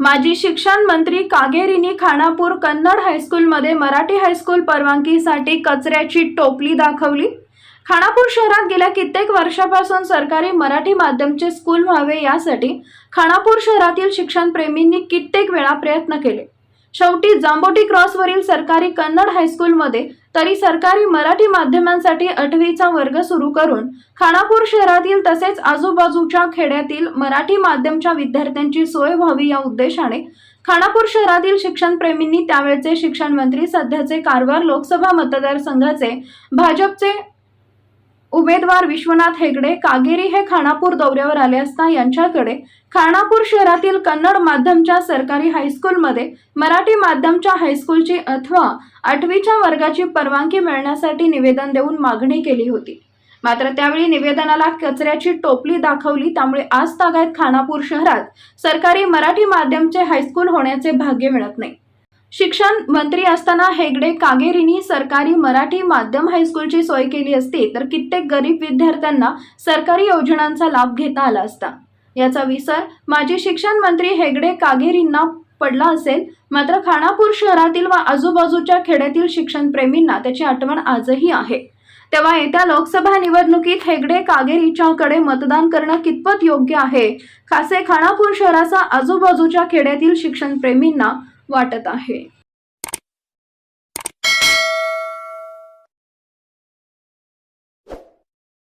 माजी शिक्षण मंत्री कागेरीनी खानापूर कन्नड हायस्कूलमध्ये मराठी हायस्कूल परवानगीसाठी कचऱ्याची टोपली दाखवली. खानापूर शहरात गेल्या कित्येक वर्षापासून सरकारी मराठी माध्यमचे स्कूल व्हावे यासाठी खानापूर शहरातील शिक्षणप्रेमींनी कित्येक वेळा प्रयत्न केले. शेवटी जांबोटी क्रॉसवरील सरकारी कन्नड हायस्कूलमध्ये तरी सरकारी मराठी माध्यमांसाठी आठवीचा वर्ग सुरू करून खानापूर शहरातील तसेच आजूबाजूच्या खेड्यातील मराठी माध्यमच्या विद्यार्थ्यांची सोय व्हावी या उद्देशाने खानापूर शहरातील शिक्षणप्रेमींनी त्यावेळचे शिक्षण मंत्री सध्याचे कारवार लोकसभा मतदारसंघाचे भाजपचे उमेदवार विश्वनाथ हेगडे कागेरी हे खानापूर दौऱ्यावर आले असता यांच्याकडे खानापूर शहरातील कन्नड माध्यमच्या सरकारी हायस्कूलमध्ये मराठी माध्यमच्या हायस्कूलची अथवा आठवीच्या वर्गाची परवानगी मिळण्यासाठी निवेदन देऊन मागणी केली होती. मात्र त्यावेळी निवेदनाला कचऱ्याची टोपली दाखवली त्यामुळे आज तागायत खानापूर शहरात सरकारी मराठी माध्यमचे हायस्कूल होण्याचे भाग्य मिळत नाही. शिक्षण मंत्री असताना हेगडे कागेरींनी सरकारी मराठी माध्यम हायस्कूलची सोय केली असती तर कित्येक गरीब विद्यार्थ्यांना सरकारी योजनांचा लाभ घेता आला असता. याचा विसर माजी शिक्षण मंत्री हेगडे कागेरींना पडला असेल मात्र खानापूर शहरातील व आजूबाजूच्या खेड्यातील शिक्षणप्रेमींना त्याची आठवण आजही आहे. तेव्हा येत्या लोकसभा निवडणुकीत हेगडे कागेरीच्याकडे मतदान करणं कितपत योग्य आहे? खासे खानापूर शहराचा आजूबाजूच्या खेड्यातील शिक्षणप्रेमींना वाटत आहे.